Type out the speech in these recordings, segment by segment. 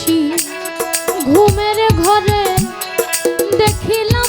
আসি। ঘুমের ঘরে দেখিলাম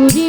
ঘুরি